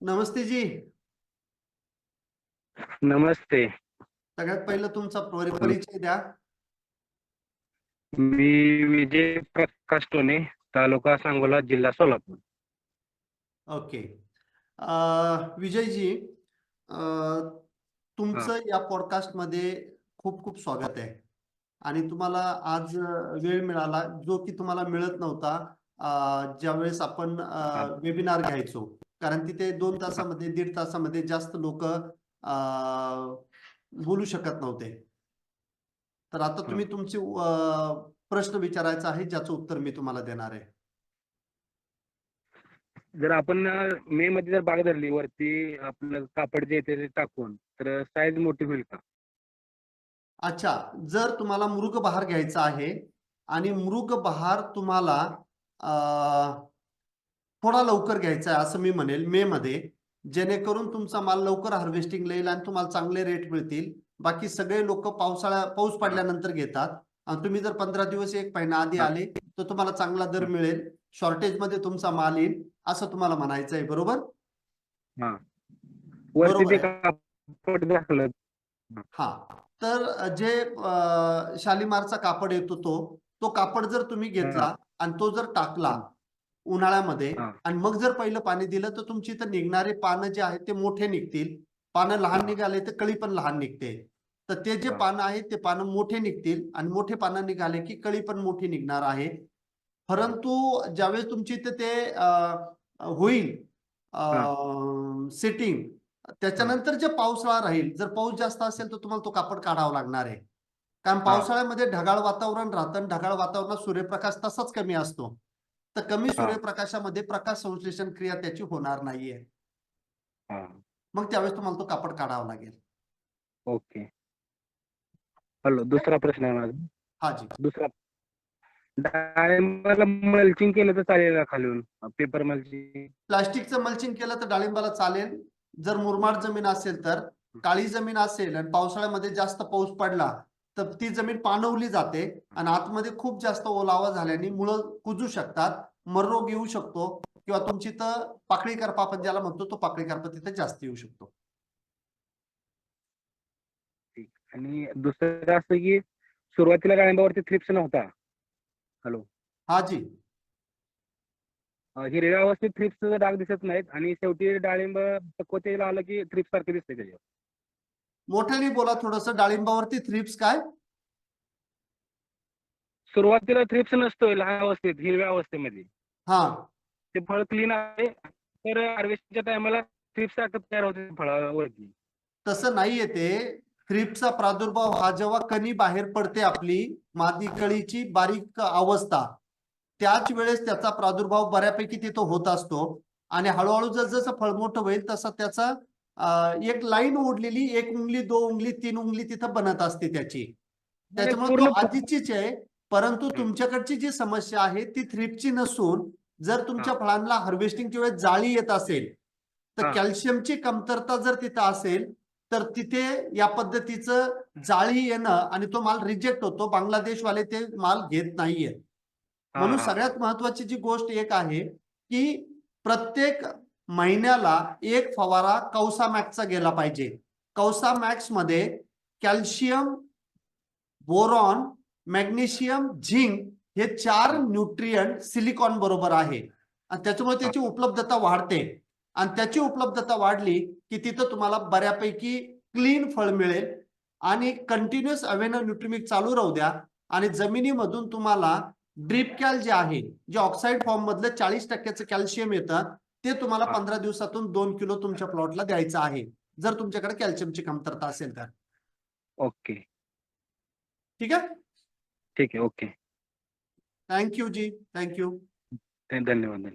नमस्ते जी. नमस्ते. सगळ्यात पहिलं तुमचा परि- परिचय द्या. मी विजय प्रकाश टोने तालुका सांगोला जिल्हा सोलापूर. ओके. विजयजी तुमचं या पॉडकास्टमध्ये खूप खूप स्वागत आहे. आणि तुम्हाला आज वेळ मिळाला जो की तुम्हाला मिळत नव्हता. ज्यावेळेस आपण वेबिनार घ्यायचो. कारण तिथे दोन तासामध्ये दीड तासामध्ये जास्त लोक बोलू शकत नव्हते. तर आता तुम्ही तुमचे प्रश्न विचारायचा आहे ज्याचं उत्तर मी तुम्हाला देणार आहे. जर आपण मे मध्ये जर बाग धरली वरती आपलं कापड जे ते टाकून तर साईज मोठी होईल का? अच्छा. जर तुम्हाला मृग बहार घ्यायचा आहे आणि मृग बहार तुम्हाला अं, थोडा लवकर घ्यायचा आहे असं मी म्हणेल मे मध्ये. जेणेकरून तुमचा माल लवकर हार्वेस्टिंग येईल आणि तुम्हाला चांगले रेट मिळतील. बाकी सगळे लोक पावसाळ्या पाऊस पडल्यानंतर घेतात. आणि तुम्ही जर पंधरा दिवस एक महिना आधी आले तर तुम्हाला चांगला दर मिळेल. शॉर्टेजमध्ये तुमचा माल येईल असं तुम्हाला म्हणायचं आहे. बरोबर? बरोबर हा. तर जे शालिमारचा कापड येतो तो तो कापड जर तुम्ही घेतला आणि तो जर टाकला उन्हाळ्यामध्ये. आणि मग जर पहिलं पाणी दिलं तर तुमची इथं निघणारे पानं जे आहेत ते मोठे निघतील. पानं लहान. निघाले तर कळी पण लहान निघते. तर ते जे. पानं आहेत ते पानं मोठे निघतील आणि मोठे पानं निघाले की कळी पण मोठी निघणार आहे. परंतु ज्यावेळेस तुमची इथे ते होईल सेटिंग त्याच्यानंतर जे पावसाळा राहील जर पाऊस जास्त असेल तर तुम्हाला तो कापड काढावा लागणार आहे. कारण पावसाळ्यामध्ये ढगाळ वातावरण राहतं आणि ढगाळ वातावरणात सूर्यप्रकाश तसाच कमी असतो. तर कमी सूर्यप्रकाशामध्ये प्रकाश संश्लेषण क्रिया त्याची होणार नाहीये. हा. मग त्यावेळेस तुम्हाला तो कापड काढावा लागेल. ओके. हॅलो दुसरा प्रश्न आहे माझा. हा जी. दुसरा. डाळिंबाला मल्चिंग केलं तर चालेल का खालून? पेपर मल्चिंग प्लास्टिकचं मल्चिंग केलं तर डाळिंबाला चालेल. जर मुरमाड जमीन असेल तर काळी जमीन असेल आणि पावसाळ्यामध्ये जास्त पाऊस पडला तर ती जमीन पाणवली जाते आणि आतमध्ये खूप जास्त ओलावा झाल्याने मुळं कुजू शकतात मररोग येऊ शकतो किंवा तुमची तर पाकळी करपा आपण ज्याला म्हणतो तो पाकळी करपा तिथे जास्त येऊ शकतो. आणि दुसरं असं की सुरुवातीला डाळिंबावरती थ्रिप्स नव्हता. हॅलो हा जी. अं, हिरव्या अवस्थेत थ्रिप्सचा डाग दिसत नाहीत आणि शेवटी डाळिंब पक्वतेला आलं की थ्रिप्स सारखे दिसते त्याच्यावर. मोठ्याने बोला थोडस. डाळिंबावरती थ्रिप्स काय? सुरुवातीला थ्रिप्स नसतोय लहान अवस्थेत हिरव्या अवस्थेमध्ये. हा. ते फळ क्लीन आहे. तर हार्वेस्टच्या टायमाला थ्रिप्स तयार होते फळावरती. तसं नाहीये ते. थ्रिप्सचा प्रादुर्भाव हा जेव्हा कणी बाहेर पडते आपली मादी कळीची बारीक अवस्था त्याच वेळेस त्याचा प्रादुर्भाव बऱ्यापैकी तिथं होत असतो. आणि हळूहळू जसं फळ मोठं होईल तसं त्याचा एक लाईन ओढलेली एक उंगली दोन उंगली तीन उंगली तिथं बनत असते त्याची. त्याच्यामुळे पूर्ण तो आधीचीच आहे परंतु तुमच्याकडची जी समस्या आहे ती थ्रिपची नसून जर तुमच्या फळांना हार्वेस्टिंगच्या वेळेस जाळी येत असेल तर. कॅल्शियमची कमतरता जर तिथं असेल तर तिथे या पद्धतीचं जाळी येणं आणि तो माल रिजेक्ट होतो. बांगलादेशवाले ते माल घेत नाहीये म्हणून हा. सगळ्यात महत्वाची जी गोष्ट एक आहे की प्रत्येक महिन्याला एक फवारा कौसा मॅक्सचा गेला पाहिजे. कौसा मॅक्समध्ये कॅल्शियम बोरॉन मॅग्नेशियम झिंक हे चार न्यूट्रियंट सिलिकॉन बरोबर आहे. आणि त्याच्यामुळे त्याची उपलब्धता वाढते. आणि त्याची उपलब्धता वाढली की तिथं तुम्हाला बऱ्यापैकी क्लीन फळ मिळेल. आणि कंटिन्युअस अवेनो न्यूट्रिमिक चालू राहू द्या. आणि जमिनीमधून तुम्हाला ड्रिप कॅल जे आहे जे ऑक्साईड फॉर्म मधलं चाळीस टक्क्याचं कॅल्शियम येतं ते तुम्हाला. पंधरा दिवसातून दोन किलो तुमच्या प्लॉटला द्यायचं आहे जर तुमच्याकडे कॅल्शियमची कमतरता असेल तर. ओके. ठीक आहे? ठीक आहे ओके. थँक्यू जी थँक्यू. धन्यवाद धन्यवाद.